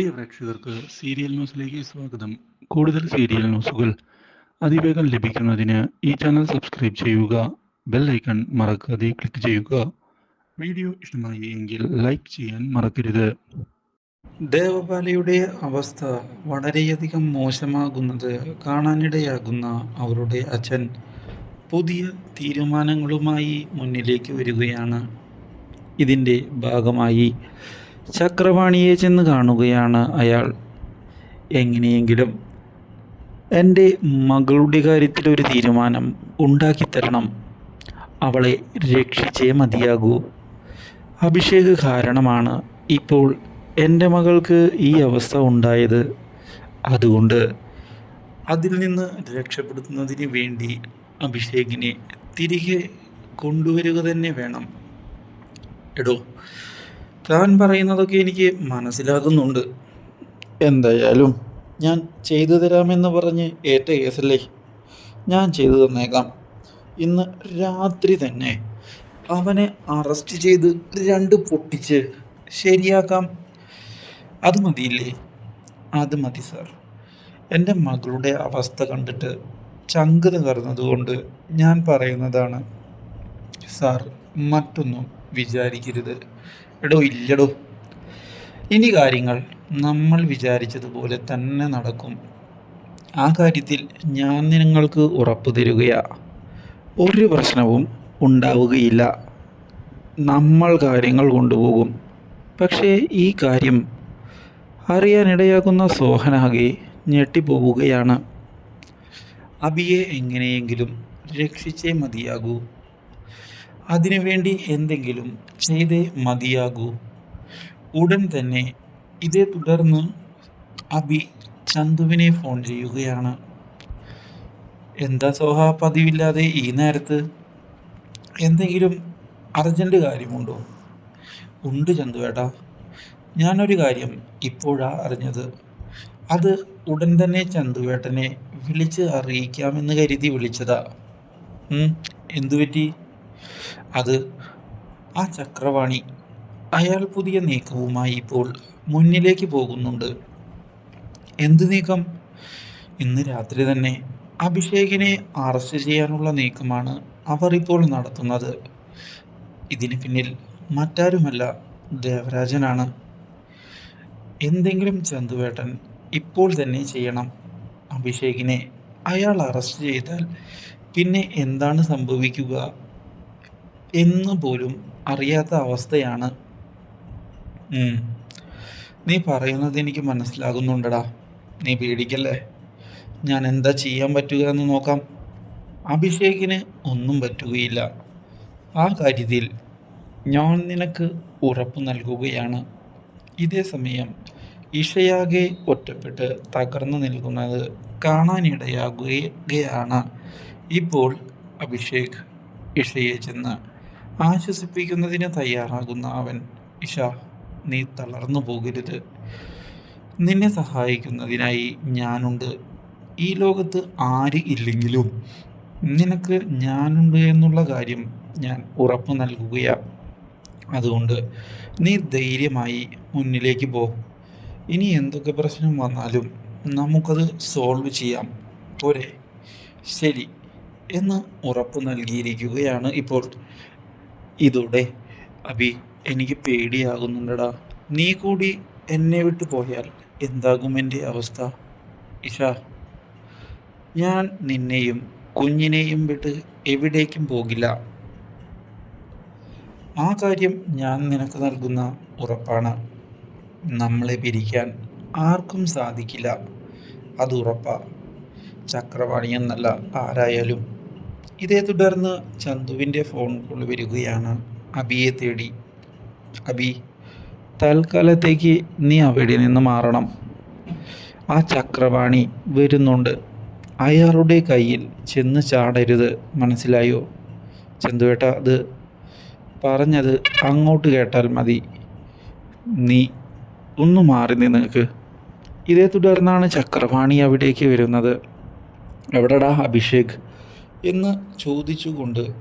പ്രിയ പ്രേക്ഷകർക്ക് സീരിയൽ ന്യൂസിലേക്ക് സ്വാഗതം. കൂടുതൽ സീരിയൽ ന്യൂസുകൾ അതിവേഗം ലഭിക്കുന്നതിന് ഈ ചാനൽ സബ്സ്ക്രൈബ് ചെയ്യുക ബെൽ ഐക്കൺ മറക്കാതെ ക്ലിക്ക് ചെയ്യുക. വീഡിയോ ഇഷ്ടമായി എങ്കിൽ ലൈക്ക് ചെയ്യാൻ മറക്കരുത്. ദേവപാലയുടെ അവസ്ഥ വളരെയധികം മോശമാകുന്നത് കാണാനിടയാകുന്ന അവരുടെ അച്ഛൻ പുതിയ തീരുമാനങ്ങളുമായി മുന്നിലേക്ക് വരികയാണ്. ഇതിന്റെ ഭാഗമായി ചക്രവാണിയെ ചെന്ന് കാണുകയാണ് അയാൾ. എങ്ങനെയെങ്കിലും എന്റെ മകളുടെ കാര്യത്തിൽ ഒരു തീരുമാനം ഉണ്ടാക്കിത്തരണം. അവളെ രക്ഷിച്ചേ മതിയാകൂ. അഭിഷേക് കാരണമാണ് ഇപ്പോൾ എന്റെ മകൾക്ക് ഈ അവസ്ഥ ഉണ്ടായത്. അതുകൊണ്ട് അതിൽ നിന്ന് രക്ഷപ്പെടുത്തുന്നതിന് വേണ്ടി അഭിഷേകിനെ തിരികെ കൊണ്ടുവരിക തന്നെ വേണം. എടോ താൻ പറയുന്നതൊക്കെ എനിക്ക് മനസ്സിലാകുന്നുണ്ട്. എന്തായാലും ഞാൻ ചെയ്തു തരാമെന്ന് പറഞ്ഞ് ഏറ്റ കേസല്ലേ? ഞാൻ ചെയ്തു തന്നേക്കാം. ഇന്ന് രാത്രി തന്നെ അവനെ അറസ്റ്റ് ചെയ്ത് രണ്ട് പൊട്ടിച്ച് ശരിയാക്കാം. അത് മതിയില്ലേ? അത് മതി സാർ. എന്റെ മകളുടെ അവസ്ഥ കണ്ടിട്ട് ചങ്ക് തകർന്നതുകൊണ്ട് ഞാൻ പറയുന്നതാണ്. സാർ മറ്റൊന്നും വിചാരിക്കരുത്. എടോ ഇല്ലടോ. ഇനി കാര്യങ്ങൾ നമ്മൾ വിചാരിച്ചതുപോലെ തന്നെ നടക്കും. ആ കാര്യത്തിൽ ഞാൻ നിങ്ങൾക്ക് ഉറപ്പ് തരികയാ. ഒരു പ്രശ്നവും ഉണ്ടാവുകയില്ല. നമ്മൾ കാര്യങ്ങൾ കൊണ്ടുപോകും. പക്ഷേ ഈ കാര്യം അറിയാനിടയാകുന്ന സോഹനാകെ ഞെട്ടിപ്പോവുകയാണ്. അബിയെ എങ്ങനെയെങ്കിലും രക്ഷിച്ചേ മതിയാകൂ. അതിനുവേണ്ടി എന്തെങ്കിലും ചെയ്തേ മതിയാകൂ. ഉടൻ തന്നെ ഇതേ തുടർന്ന് അബി ചന്തുവിനെ ഫോൺ ചെയ്യുകയാണ്. എന്താ സോഹ പതിവില്ലാതെ ഈ നേരത്ത് എന്തെങ്കിലും അർജന്റ് കാര്യമുണ്ടോ? ഉണ്ട് ചന്തുവേട്ടാ ഞാനൊരു കാര്യം ഇപ്പോഴാ അറിഞ്ഞത്. അത് ഉടൻ തന്നെ ചന്തുവേട്ടനെ വിളിച്ച് അറിയിക്കാമെന്ന് കരുതി വിളിച്ചതാ. എന്തുപറ്റി? എന്തു പറ്റി അത് ആ ചക്രവാണി അയാൾ പുതിയ നീക്കവുമായി ഇപ്പോൾ മുന്നിലേക്ക് പോകുന്നുണ്ട്. എന്ത് നീക്കം? ഇന്ന് രാത്രി തന്നെ അഭിഷേകിനെ അറസ്റ്റ് ചെയ്യാനുള്ള നീക്കമാണ് അവർ ഇപ്പോൾ നടത്തുന്നത്. ഇതിന് പിന്നിൽ മറ്റാരുമല്ല ദേവരാജനാണ്. എന്തെങ്കിലും ചന്തുവേട്ടൻ ഇപ്പോൾ തന്നെ ചെയ്യണം. അഭിഷേകിനെ അയാൾ അറസ്റ്റ് ചെയ്താൽ പിന്നെ എന്താണ് സംഭവിക്കുക? എന്ന് പോലും അറിയാത്ത അവസ്ഥയാണ്. നീ പറയുന്നത് എനിക്ക് മനസ്സിലാകുന്നുണ്ടടാ. നീ പേടിക്കല്ലേ? ഞാൻ എന്താ ചെയ്യാൻ പറ്റുക എന്ന് നോക്കാം. അഭിഷേകിന് ഒന്നും പറ്റുകയില്ല. ആ കാര്യത്തിൽ ഞാൻ നിനക്ക് ഉറപ്പ് നൽകുകയാണ്. ഇതേ സമയം ഇഷയാകെ ഒറ്റപ്പെട്ട് തകർന്നു നിൽക്കുന്നത് കാണാനിടയാകുകയാണ്. ഇപ്പോൾ അഭിഷേക് ഇഷയെ ചെന്ന് ആശ്വസിപ്പിക്കുന്നതിന് തയ്യാറാകുന്ന അവൻ ഇഷ നീ തളർന്നു പോകരുത്. നിന്നെ സഹായിക്കുന്നതിനായി ഞാനുണ്ട്. ഈ ലോകത്ത് ആര് ഇല്ലെങ്കിലും നിനക്ക് ഞാനുണ്ട് എന്നുള്ള കാര്യം ഞാൻ ഉറപ്പ് നൽകുകയാണ് അതുകൊണ്ട് നീ ധൈര്യമായി മുന്നിലേക്ക് പോ. ഇനി എന്തൊക്കെ പ്രശ്നം വന്നാലും നമുക്കത് സോൾവ് ചെയ്യാം. പോരെ. ശരി. എന്ന് ഉറപ്പ് നൽകിയിരിക്കുകയാണ് ഇപ്പോൾ ഇതോടെ അബി എനിക്ക് പേടിയാകുന്നുണ്ടടാ. നീ കൂടി എന്നെ വിട്ടു പോയാൽ എന്താകും എന്റെ അവസ്ഥ? ഇഷ ഞാൻ നിന്നെയും കുഞ്ഞിനെയും വിട്ട് എവിടേക്കും പോകില്ല. ആ കാര്യം ഞാൻ നിനക്ക് നൽകുന്ന ഉറപ്പാണ്. നമ്മളെ പിരിക്കാൻ ആർക്കും സാധിക്കില്ല. അത് ഉറപ്പാ. ചക്രവാണി എന്നല്ല ആരായാലും. ഇതേ തുടർന്ന് ചന്തുവിന്റെ ഫോൺ കോൾ വരികയാണ് അബിയെ തേടി. അബി തൽക്കാലത്തേക്ക് നീ അവിടെ നിന്ന് മാറണം. ആ ചക്രവാണി വരുന്നുണ്ട്. അയാളുടെ കയ്യിൽ ചെന്ന് ചാടരുത്. മനസ്സിലായോ? ചന്തുവേട്ട അത് പറഞ്ഞത് അങ്ങോട്ട് കേട്ടാൽ മതി. നീ ഒന്ന് മാറി നിനക്ക്. ഇതേ തുടർന്നാണ് ചക്രവാണി അവിടേക്ക് വരുന്നത്. എവിടെടാ അഭിഷേക്? എന്ന് ചോദിച്ചുകൊണ്ട്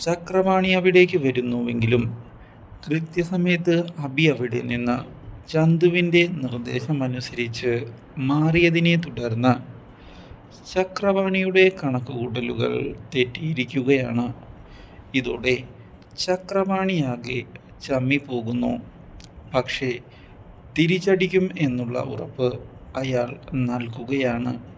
ചക്രവാണി അവിടേക്ക് വരുന്നുവെങ്കിലും കൃത്യസമയത്ത് അബി അവിടെ നിന്ന് ചന്തുവിന്റെ നിർദ്ദേശമനുസരിച്ച് മാറിയതിനെ തുടർന്ന് ചക്രപാണിയുടെ കണക്കുകൂട്ടലുകൾ തെറ്റിയിരിക്കുകയാണ്. ഇതോടെ ചക്രപാണിയാകെ ചമ്മിപ്പോകുന്നു. പക്ഷേ തിരിച്ചടിക്കും എന്നുള്ള ഉറപ്പ് അയാൾ നൽകുകയാണ്.